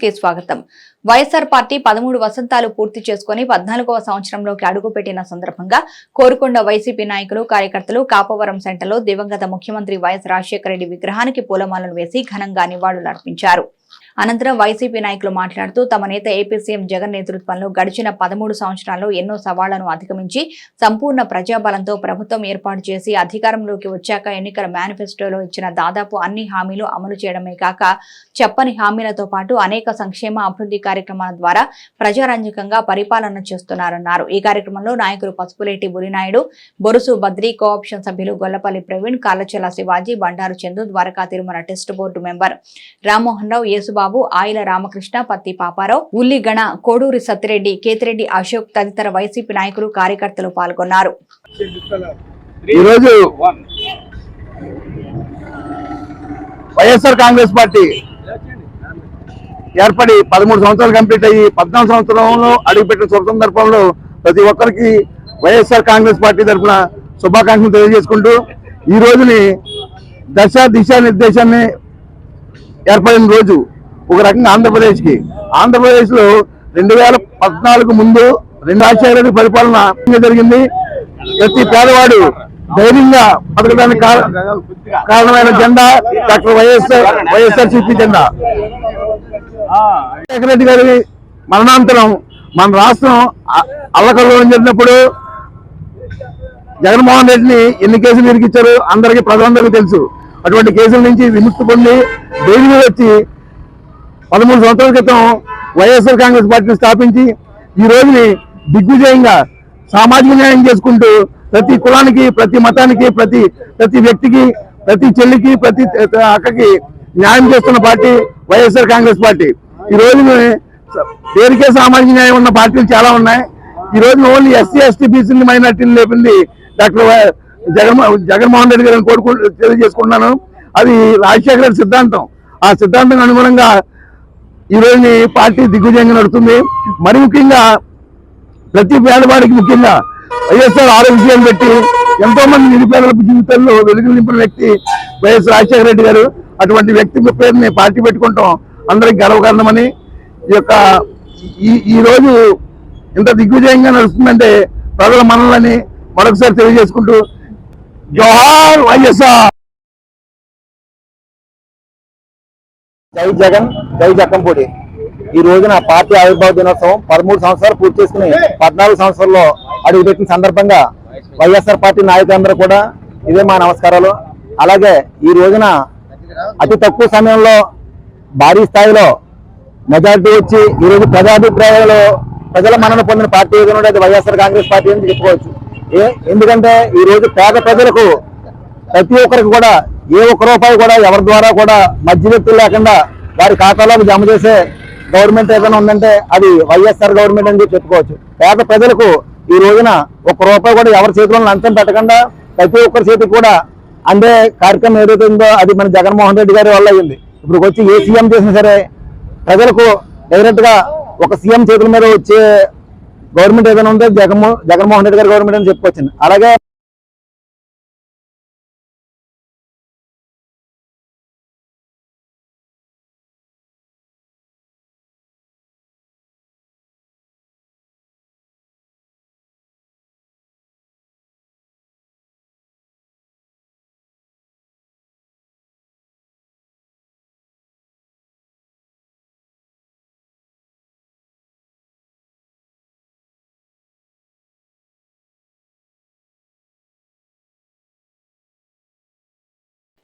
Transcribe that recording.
కి స్వాగతం. వైఎస్ఆర్ పార్టీ పదమూడు వసంతాలు పూర్తి చేసుకుని పద్నాలుగవ సంవత్సరంలోకి అడుగుపెట్టిన సందర్భంగా కోరుకొండ వైసీపీ నాయకులు కార్యకర్తలు కాపవరం సెంటర్లో దివంగత ముఖ్యమంత్రి వైఎస్ రాజశేఖర రెడ్డి విగ్రహానికి పూలమాలలు వేసి ఘనంగా నివాళులర్పించారు. అనంతరం వైసీపీ నాయకులు మాట్లాడుతూ తమ నేత ఏపీ సీఎం జగన్ నేతృత్వంలో గడిచిన పదమూడు సంవత్సరాల్లో ఎన్నో సవాళ్ళను అధిగమించి సంపూర్ణ ప్రజాబలంతో ప్రభుత్వం ఏర్పాటు చేసి అధికారంలోకి వచ్చాక ఎన్నికల మేనిఫెస్టోలో ఇచ్చిన దాదాపు అన్ని హామీలు అమలు చేయడమే కాక చెప్పని హామీలతో పాటు అనేక సంక్షేమ అభివృద్ధి కార్యక్రమాల ద్వారా ప్రజారంజకంగా పరిపాలన చేస్తున్నారన్నారు. ఈ కార్యక్రమంలో నాయకులు పసుపులేటి బురినాయుడు బొరుసు బద్రి కోఆప్షన్ సభ్యులు Gollapalli Praveen Kalachela Shivaji Bandaru Chandu Dwaraka Tirumala trust board member Rammohan Rao Yesubabu Ayila Ramakrishna Patti Paparao ఉల్లిగణ Koduri Sattireddy Kethireddy Ashok తదితర వైసీపీ నాయకులు కార్యకర్తలు పాల్గొన్నారు. ఈరోజు వైఎస్ఆర్ కాంగ్రెస్ పార్టీ ఏర్పడి పదమూడు సంవత్సరాలు కంప్లీట్ అయ్యి పద్నాలుగు సంవత్సరంలో అడుగుపెట్టిన సందర్భంలో ప్రతి ఒక్కరికి వైఎస్ఆర్ కాంగ్రెస్ పార్టీ తరఫున శుభాకాంక్షలు తెలియజేసుకుంటూ ఈ రోజుని దశ దిశా నిర్దేశాన్ని ఏర్పడిన రోజు ఒక రకంగా ఆంధ్రప్రదేశ్కి. ఆంధ్రప్రదేశ్లో రెండు వేల పద్నాలుగు ముందు రెండు రాజశేఖర పరిపాలన జరిగింది. ప్రతి పేదవాడు ధైర్యంగా బతకడానికి కారణమైన జెండా డాక్టర్ వైఎస్ఆర్ వైఎస్ఆర్ సిపి జెండా. రాజశేఖర రెడ్డి గారి మరణాంతరం మన రాష్ట్రం అ- జరిగినప్పుడు జగన్మోహన్ రెడ్డిని ఎన్ని కేసులు ఇరికిచ్చారు అందరికీ ప్రజలందరికీ తెలుసు. అటువంటి కేసుల నుంచి విముక్తి పొంది బెయిల్ మీద వచ్చి పదమూడు సంవత్సరాల క్రితం వైఎస్ఆర్ కాంగ్రెస్ పార్టీని స్థాపించి ఈ రోజుని దిగ్విజయంగా సామాజిక న్యాయం చేసుకుంటూ ప్రతి కులానికి ప్రతి మతానికి ప్రతి ప్రతి వ్యక్తికి ప్రతి చెల్లికి ప్రతి అక్కకి న్యాయం చేస్తున్న పార్టీ వైఎస్ఆర్ కాంగ్రెస్ పార్టీ. ఈ రోజుని పేరుకే సామాజిక న్యాయం ఉన్న పార్టీలు చాలా ఉన్నాయి. ఈ రోజు ఓన్లీ ఎస్సీ ఎస్టీ బీసీ మైనార్టీని లేపింది డాక్టర్ వై- జగన్మో జగన్మోహన్ రెడ్డి గారిని కోరుకుంటూ తెలియజేసుకుంటున్నాను. అది రాజశేఖర సిద్ధాంతం. ఆ సిద్ధాంతం అనుగుణంగా ఈ రోజుని పార్టీ దిగ్విజయంగా నడుస్తుంది. మరి ముఖ్యంగా ప్రతి పేదవాడికి ముఖ్యంగా వైఎస్ఆర్ ఆరోగ్యం పెట్టి ఎంతో మంది నిరుపేదల జీవితాల్లో వెలుగులు నింపిన వ్యక్తి వైఎస్ రాజశేఖర రెడ్డి గారు. అటువంటి వ్యక్తి పేరుని పార్టీ పెట్టుకుంటాం. అందరికి గర్వకారణమని ఈ యొక్క ఈ ఈ రోజు ఇంత దిగ్విజయంగా నడుస్తుందంటే ప్రజల మనల్ని మరొకసారి తెలియజేసుకుంటూ జోహార్ వైఎస్ఆర్. జై జగన్ జై జక్కంపూడి. ఈ రోజున పార్టీ ఆవిర్భావ దినోత్సవం పదమూడు సంవత్సరాలు పూర్తి చేసుకుని పద్నాలుగు సంవత్సరాల్లో అడుగుపెట్టిన సందర్భంగా వైఎస్ఆర్ పార్టీ నాయకులందరూ కూడా ఇదే మా నమస్కారాలు. అలాగే ఈ రోజున అతి తక్కువ సమయంలో భారీ స్థాయిలో మెజార్టీ వచ్చి ఈ రోజు ప్రజాభిప్రాయాలు ప్రజల మనను పొందిన పార్టీ ఏదైనా ఉంటే వైఎస్ఆర్ కాంగ్రెస్ పార్టీ అని చెప్పుకోవచ్చు. ఎందుకంటే ఈ రోజు పేద ప్రజలకు ప్రతి ఒక్కరికి కూడా ఏ ఒక్క రూపాయి కూడా ఎవరి ద్వారా కూడా మధ్య వ్యక్తులు లేకుండా వారి ఖాతాలోకి జమ చేసే గవర్నమెంట్ ఏదైనా ఉందంటే అది వైఎస్ఆర్ గవర్నమెంట్ అని చెప్పుకోవచ్చు. పేద ప్రజలకు ఈ రోజున ఒక్క రూపాయి కూడా ఎవరి చేతిలో లంచం పెట్టకుండా ప్రతి ఒక్కరి చేతికి కూడా అందే కార్యక్రమం ఏదైతే ఉందో అది మన జగన్మోహన్ రెడ్డి గారి వల్ల అయింది. ఇప్పుడు వచ్చి ఏ సీఎం చేసినా సరే ప్రజలకు డైరెక్ట్గా ఒక సీఎం చేతుల మీద వచ్చే గవర్నమెంట్ ఏదైనా ఉంటే జగన్మో జగన్మోహన్ రెడ్డి గారి గవర్నమెంట్ అని చెప్పుకోవచ్చు. అలాగే